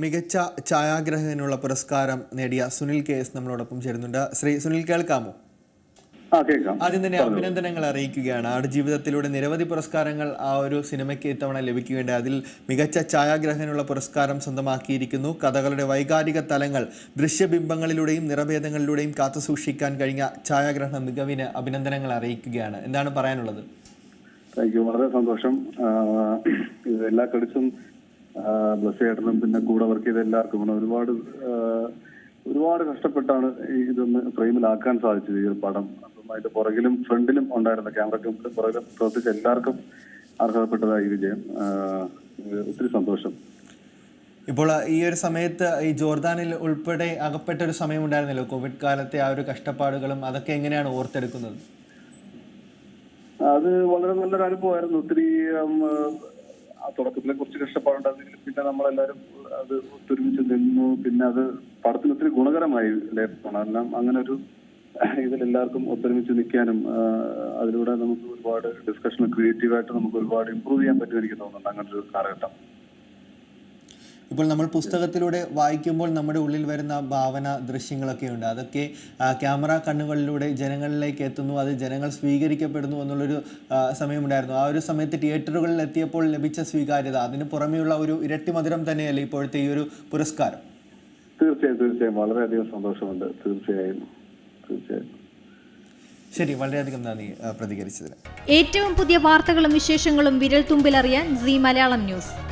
മികച്ച ഛായാഗ്രഹകനുള്ള പുരസ്കാരം നേടിയ സുനിൽ കെ എസ് നമ്മളോടൊപ്പം ചേരുന്നുണ്ട്. ശ്രീ സുനിൽ കേൾക്കാമോ? ആദ്യം തന്നെ അഭിനന്ദനങ്ങൾ അറിയിക്കുകയാണ്. ആടുജീവിതത്തിലൂടെ നിരവധി പുരസ്കാരങ്ങൾ ആ ഒരു സിനിമയ്ക്ക് ഇത്തവണ ലഭിക്കുകയുണ്ട്. അതിൽ മികച്ച ഛായാഗ്രഹനുള്ള പുരസ്കാരം സ്വന്തമാക്കിയിരിക്കുന്നു. കഥകളുടെ വൈകാരിക തലങ്ങൾ ദൃശ്യബിംബങ്ങളിലൂടെയും നിറഭേദങ്ങളിലൂടെയും കാത്തുസൂക്ഷിക്കാൻ കഴിഞ്ഞ ഛായാഗ്രഹണ മികവിന് അഭിനന്ദനങ്ങൾ അറിയിക്കുകയാണ്. എന്താണ് പറയാനുള്ളത്? താങ്ക് യു വളരെ സന്തോഷം. എല്ലാ ക്രെഡിറ്റ്സും ബ്ലസ് ചേട്ടനും പിന്നെ കൂടെ വർക്ക് ചെയ്ത എല്ലാവർക്കും ആണ്. ഒരുപാട് ഒരുപാട് കഷ്ടപ്പെട്ടാണ് ഇതൊന്ന് ഫ്രെയിമിലാക്കാൻ സാധിച്ചത് ഈ ഒരു പടം. അപ്പം അതിന്റെ പുറകിലും ഫ്രണ്ടിലും ഉണ്ടായിരുന്ന ക്യാമറയ്ക്കും പുറകിലും പ്രവർത്തിച്ച എല്ലാവർക്കും അർഹതപ്പെട്ടതായി വിജയം. ഒത്തിരി സന്തോഷം. ഇപ്പോൾ ഈ ഒരു സമയത്ത് ഈ ജോർദാനിൽ ഉൾപ്പെടെ അകപ്പെട്ട ഒരു സമയം ഉണ്ടായിരുന്നല്ലോ കോവിഡ് കാലത്തെ ആ ഒരു കഷ്ടപ്പാടുകളും അതൊക്കെ എങ്ങനെയാണ് ഓർത്തെടുക്കുന്നത്? അത് വളരെ നല്ലൊരു അനുഭവമായിരുന്നു. ഒത്തിരി തുടക്കത്തിലെ കുറച്ച് കഷ്ടപ്പാടുണ്ടായിരുന്നെങ്കിലും പിന്നെ നമ്മളെല്ലാവരും അത് ഒത്തൊരുമിച്ച് നിന്നു. പിന്നെ അത് പടത്തിന് ഒത്തിരി ഗുണകരമായി കാരണം അങ്ങനെ ഒരു ഇതിൽ എല്ലാവർക്കും ഒത്തൊരുമിച്ച് നിൽക്കാനും അതിലൂടെ നമുക്ക് ഒരുപാട് ഡിസ്കഷൻ ക്രിയേറ്റീവായിട്ട് നമുക്ക് ഒരുപാട് ഇമ്പ്രൂവ് ചെയ്യാൻ പറ്റും എനിക്ക് തോന്നുന്നുണ്ട് ഒരു കാലഘട്ടം. ഇപ്പോൾ നമ്മൾ പുസ്തകത്തിലൂടെ വായിക്കുമ്പോൾ നമ്മുടെ ഉള്ളിൽ വരുന്ന ഭാവന ദൃശ്യങ്ങളൊക്കെ ഉണ്ട്. അതൊക്കെ ക്യാമറ കണ്ണുകളിലൂടെ ജനങ്ങളിലേക്ക് എത്തുന്നു. അത് ജനങ്ങൾ സ്വീകരിക്കപ്പെടുന്നു എന്നുള്ളൊരു സമയമുണ്ടായിരുന്നു. ആ ഒരു സമയത്ത് തിയേറ്ററുകളിൽ എത്തിയപ്പോൾ ലഭിച്ച സ്വീകാര്യത അതിന് പുറമെയുള്ള ഒരു ഇരട്ടി മധുരം തന്നെയല്ലേ ഇപ്പോഴത്തെ ഈ ഒരു പുരസ്കാരം? തീർച്ചയായും തീർച്ചയായും. വളരെയധികം സന്തോഷമുണ്ട്. തീർച്ചയായും. തീർച്ചയായും. ശരി വളരെയധികം നന്ദി പ്രതികരിച്ചതിന്. ഏറ്റവും പുതിയ വാർത്തകളും വിശേഷങ്ങളും വിരൽ തുമ്പിലറിയാൻ സി മലയാളം ന്യൂസ്.